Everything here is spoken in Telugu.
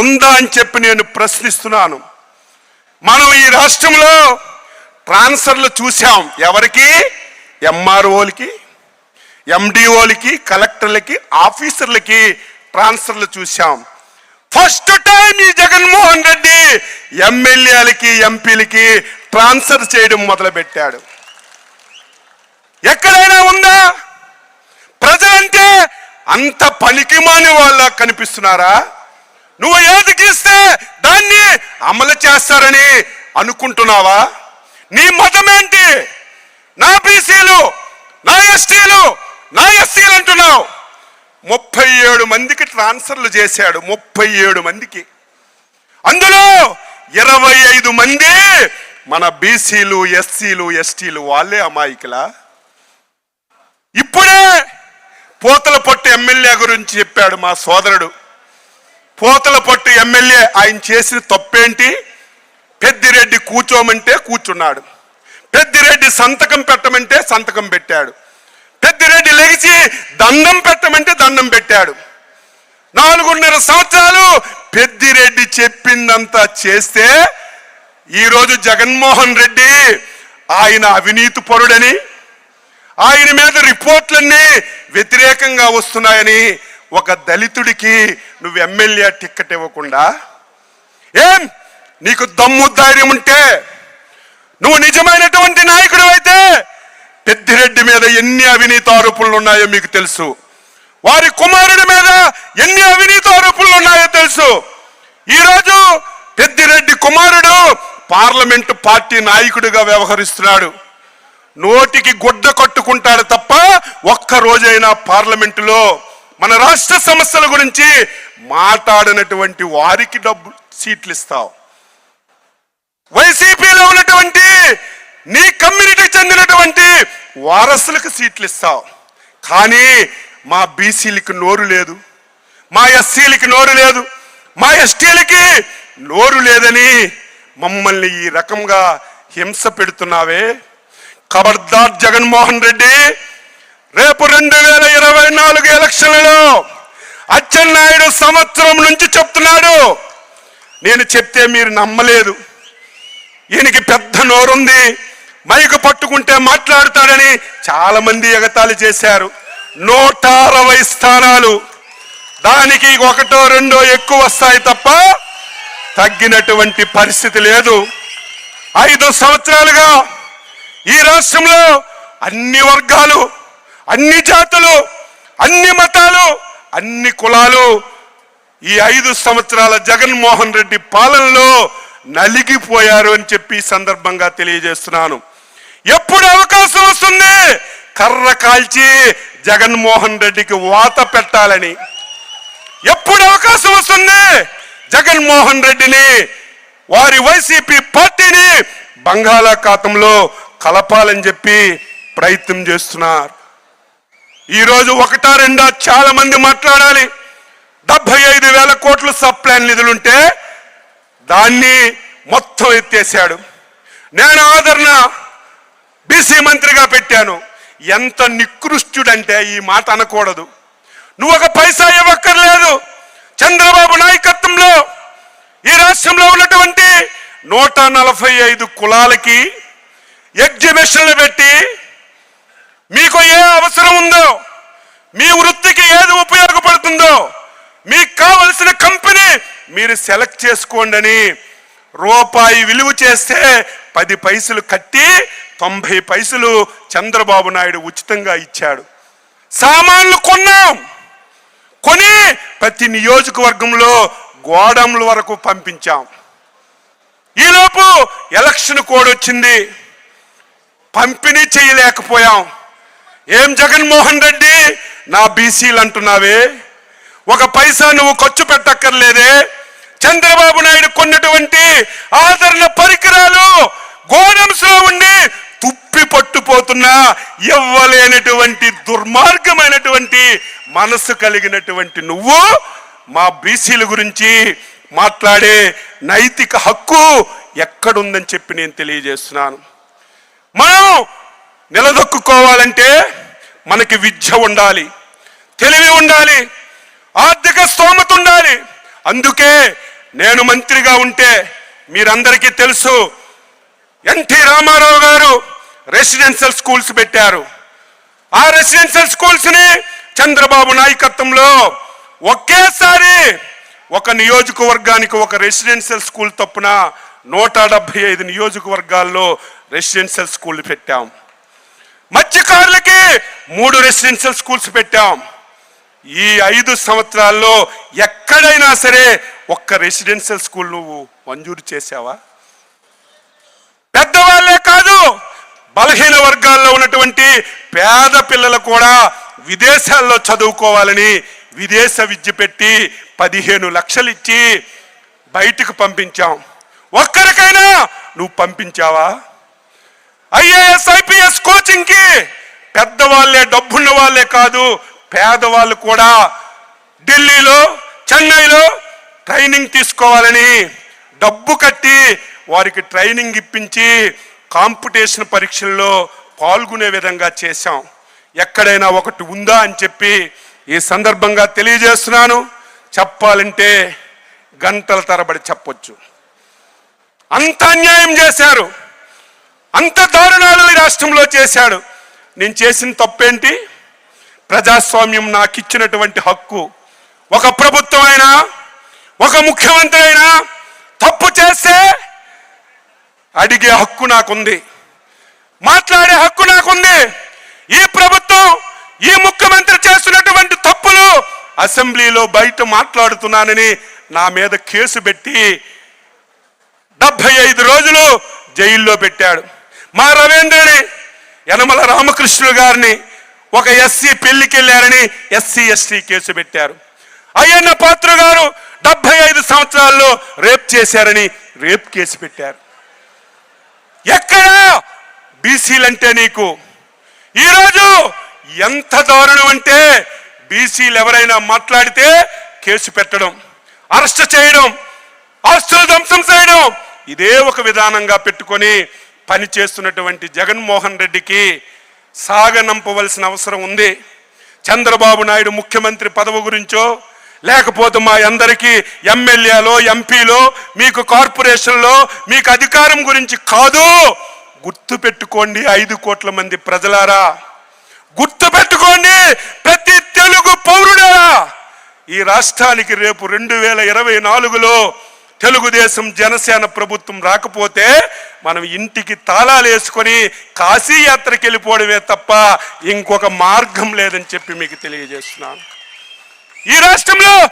ఉందా అని చెప్పి నేను ప్రశ్నిస్తున్నాను. మనం ఈ రాష్ట్రంలో ట్రాన్స్ఫర్లు చూసాం ఎవరికి? ఎంఆర్ఓలకి ఎండిఓలకి కలెక్టర్లకి ఆఫీసర్లకి ట్రాన్స్ఫర్లు చూసాం ఫస్ట్ టైం ఈ జగన్మోహన్ రెడ్డి ఎమ్మెల్యేలకి ఎంపీలకి ట్రాన్స్ఫర్ చేయడం మొదలుపెట్టాడు. ఎక్కడైనా ఉందా? ప్రజలంటే అంత పనికిమాని వాళ్ళ కనిపిస్తున్నారా? నువ్వు ఏది గీస్తే దాన్ని అమలు చేస్తారని అనుకుంటున్నావా? నీ మతం ఏంటి నా బీసీలు నా ఎస్టీలు నా ఎస్సీలు అంటున్నావు. ముప్పై ఏడు మందికి ట్రాన్స్ఫర్లు చేశాడు ముప్పై ఏడు మందికి. అందులో ఇరవై ఐదు మంది మన బీసీలు ఎస్సీలు ఎస్టీలు వాళ్ళే అమాయకులా? ఇప్పుడే పోతల పట్టు ఎమ్మెల్యే గురించి చెప్పాడు మా సోదరుడు. పోతల పట్టు ఎమ్మెల్యే ఆయన చేసిన తప్పేంటి? పెద్దిరెడ్డి కూర్చోమంటే కూర్చున్నాడు. పెద్దిరెడ్డి సంతకం పెట్టమంటే సంతకం పెట్టాడు. పెద్దిరెడ్డి లెగిసి దండం పెట్టమంటే దండం పెట్టాడు. నాలుగున్నర సంవత్సరాలు పెద్దిరెడ్డి చెప్పిందంతా చేస్తే ఈరోజు జగన్మోహన్ రెడ్డి ఆయన అవినీతి పరుడని ఆయన మీద రిపోర్ట్లన్నీ వ్యతిరేకంగా వస్తున్నాయని ఒక దళితుడికి నువ్వు ఎమ్మెల్యే టిక్కెట్ ఇవ్వకుండా ఏం? నీకు దమ్ము ధైర్యం ఉంటే నువ్వు నిజమైనటువంటి నాయకుడు అయితే పెద్దిరెడ్డి మీద ఎన్ని అవినీతి ఆరోపణలు ఉన్నాయో మీకు తెలుసు. వారి కుమారుడి మీద ఎన్ని అవినీతి ఆరోపణలు ఉన్నాయో తెలుసు. ఈరోజు పెద్దిరెడ్డి కుమారుడు పార్లమెంటు పార్టీ నాయకుడిగా వ్యవహరిస్తున్నాడు. నోటికి గుడ్డ కట్టుకుంటాడు తప్ప ఒక్క రోజైనా పార్లమెంటులో మన రాష్ట్ర సమస్యల గురించి మాట్లాడినటువంటి వారికి డబ్బు సీట్లు ఇస్తావు. వైసీపీలో ఉన్నటువంటి నీ కమ్యూనిటీకి చెందినటువంటి వారసులకు సీట్లు ఇస్తావు. కానీ మా బీసీలకి నోరు లేదు మా ఎస్సీలకి నోరు లేదు మా ఎస్టీలకి నోరు లేదని మమ్మల్ని ఈ రకంగా హింస పెడుతున్నావే. ఖబర్దార్ జగన్మోహన్ రెడ్డి రేపు రెండు వేల ఇరవై నాలుగు ఎలక్షన్లలో అచ్చెన్నాయుడు సంవత్సరం నుంచి చెప్తున్నాడు. నేను చెప్తే మీరు నమ్మలేదు. ఈయనకి పెద్ద నోరుంది. మైకు పట్టుకుంటే మాట్లాడతాడని చాలామంది ఎగతాళి చేశారు. నూట అరవై స్థానాలు. దానికి ఒకటో రెండో ఎక్కువ వస్తాయి తప్ప తగ్గినటువంటి పరిస్థితి లేదు. ఐదు సంవత్సరాలుగా ఈ రాష్ట్రంలో అన్ని వర్గాలు అన్ని జాతులు అన్ని మతాలు అన్ని కులాలు ఈ ఐదు సంవత్సరాల జగన్మోహన్ రెడ్డి పాలనలో నలిగిపోయారు అని చెప్పి సందర్భంగా తెలియజేస్తున్నాను. ఎప్పుడు అవకాశం వస్తుంది? కర్ర కాల్చి జగన్మోహన్ రెడ్డికి వాత పెట్టాలని. ఎప్పుడు అవకాశం వస్తుంది? జగన్మోహన్ రెడ్డిని వారి వైసీపీ పార్టీని బంగాళాఖాతంలో కలపాలని చెప్పి ప్రయత్నం చేస్తున్నారు. ఈరోజు ఒకటా రెండా చాలా మంది మాట్లాడాలి. డెబ్బై ఐదు వేల కోట్లు సప్లాన్ నిధులుంటే దాన్ని మొత్తం ఎత్తేసాడు. నేను ఆదరణ బీసీ మంత్రిగా పెట్టాను. ఎంత నికృష్టుడంటే ఈ మాట అనకూడదు. నువ్వు ఒక పైసా ఇవ్వక్కర్లేదు. చంద్రబాబు నాయకత్వంలో ఈ రాష్ట్రంలో ఉన్నటువంటి నూట నలభై ఐదు కులాలకి ఎగ్జిబిషన్లు పెట్టి మీకు ఏ అవసరం ఉందో మీ వృత్తికి ఏది ఉపయోగపడుతుందో మీకు కావలసిన కంపెనీ మీరు సెలెక్ట్ చేసుకోండి అని రూపాయి విలువ చేస్తే పది పైసలు కట్టి తొంభై పైసలు చంద్రబాబు నాయుడు ఉచితంగా ఇచ్చాడు. సామాన్లు కొన్నాం. కొని ప్రతి నియోజకవర్గంలో గోడౌన్ల వరకు పంపించాం. ఈలోపు ఎలక్షన్ కోడ్ వచ్చింది. పంపిణీ చేయలేకపోయాం. ఏం జగన్మోహన్ రెడ్డి? నా బీసీలు అంటున్నావే. ఒక పైసా నువ్వు ఖర్చు పెట్టక్కర్లేదే. చంద్రబాబు నాయుడు కొన్నటువంటి ఆదరణ పరికరాలు గోడమ్స్లో ఉండి తుప్పి పట్టుపోతున్న. ఇవ్వలేనటువంటి దుర్మార్గమైనటువంటి మనసు కలిగినటువంటి నువ్వు మా బీసీల గురించి మాట్లాడే నైతిక హక్కు ఎక్కడుందని చెప్పి నేను తెలియజేస్తున్నాను. మనం నిలదొక్కుకోవాలంటే మనకి విద్య ఉండాలి తెలివి ఉండాలి ఆర్థిక స్తోమత ఉండాలి. అందుకే నేను మంత్రిగా ఉంటే మీరందరికీ తెలుసు ఎన్టీ రామారావు గారు రెసిడెన్షియల్ స్కూల్స్ పెట్టారు. ఆ రెసిడెన్షియల్ స్కూల్స్ని చంద్రబాబు నాయకత్వంలో ఒకేసారి ఒక నియోజకవర్గానికి ఒక రెసిడెన్షియల్ స్కూల్ తప్పున నూట డెబ్బై ఐదు నియోజకవర్గాల్లో రెసిడెన్షియల్ స్కూల్ పెట్టాం. మత్స్యకారులకి మూడు రెసిడెన్షియల్ స్కూల్స్ పెట్టాం. ఈ ఐదు సంవత్సరాల్లో ఎక్కడైనా సరే ఒక్క రెసిడెన్షియల్ స్కూల్ నువ్వు మంజూరు చేశావా? పెద్దవాళ్ళే కాదు బలహీన వర్గాల్లో ఉన్నటువంటి పేద పిల్లలు కూడా విదేశాల్లో చదువుకోవాలని విదేశ విద్య పెట్టి పదిహేను లక్షలు ఇచ్చి బయటకు పంపించాం. ఒక్కరికైనా నువ్వు పంపించావా? ఐఏఎస్ ఐపీఎస్ కోచింగ్కి పెద్దవాళ్ళే డబ్బున్న వాళ్ళే కాదు పేదవాళ్ళు కూడా ఢిల్లీలో చెన్నైలో ట్రైనింగ్ తీసుకోవాలని డబ్బు కట్టి వారికి ట్రైనింగ్ ఇప్పించి కాంపిటీషన్ పరీక్షల్లో పాల్గొనే విధంగా చేశాం. ఎక్కడైనా ఒకటి ఉందా అని చెప్పి ఈ సందర్భంగా తెలియజేస్తున్నాను. చెప్పాలంటే గంటల తరబడి చెప్పొచ్చు. అంత అన్యాయం చేశారు. అంత దారుణాలు ఈ రాష్ట్రంలో చేశాడు. నేను చేసిన తప్పేంటి? ప్రజాస్వామ్యం నాకు ఇచ్చినటువంటి హక్కు. ఒక ప్రభుత్వం అయినా ఒక ముఖ్యమంత్రి అయినా తప్పు చేస్తే అడిగే హక్కు నాకుంది. మాట్లాడే హక్కు నాకుంది. ఈ ప్రభుత్వం ఈ ముఖ్యమంత్రి చేస్తున్నటువంటి తప్పులు అసెంబ్లీలో బయట మాట్లాడుతున్నానని నా మీద కేసు పెట్టి డెబ్బై ఐదు రోజులు జైల్లో పెట్టాడు. మా రవీంద్రని యనమల రామకృష్ణుడు గారిని ఒక ఎస్సీ పెళ్ళికి వెళ్ళారని ఎస్సీ ఎస్టీ కేసు పెట్టారు. అయ్యన్న పాత్ర గారు డెబ్బై ఐదు సంవత్సరాల్లో రేప్ చేశారని రేప్ కేసు పెట్టారు. ఎక్కడ? బీసీలంటే నీకు. ఈరోజు ఎంత దారుణం అంటే బీసీలు ఎవరైనా మాట్లాడితే కేసు పెట్టడం అరెస్ట్ చేయడం ఆస్తులు ధ్వంసం చేయడం ఇదే ఒక విధానంగా పెట్టుకొని పని చేస్తున్నటువంటి జగన్మోహన్ రెడ్డికి సాగనంపవలసిన అవసరం ఉంది. చంద్రబాబు నాయుడు ముఖ్యమంత్రి పదవి గురించో లేకపోతే మా అందరికీ ఎమ్మెల్యేలో ఎంపీలో మీకు కార్పొరేషన్లో మీకు అధికారం గురించి కాదు. గుర్తు పెట్టుకోండి ఐదు కోట్ల మంది ప్రజలారా. గుర్తు పెట్టుకోండి ప్రతి తెలుగు పౌరుడా. ఈ రాష్ట్రానికి రేపు రెండు వేల ఇరవై నాలుగులో తెలుగుదేశం జనసేన ప్రభుత్వం రాకపోతే మనం ఇంటికి తాళాలు వేసుకొని కాశీ యాత్రకి వెళ్ళిపోవడమే తప్ప ఇంకొక మార్గం లేదని చెప్పి మీకు తెలియజేస్తున్నాను. ఈ రాష్ట్రంలో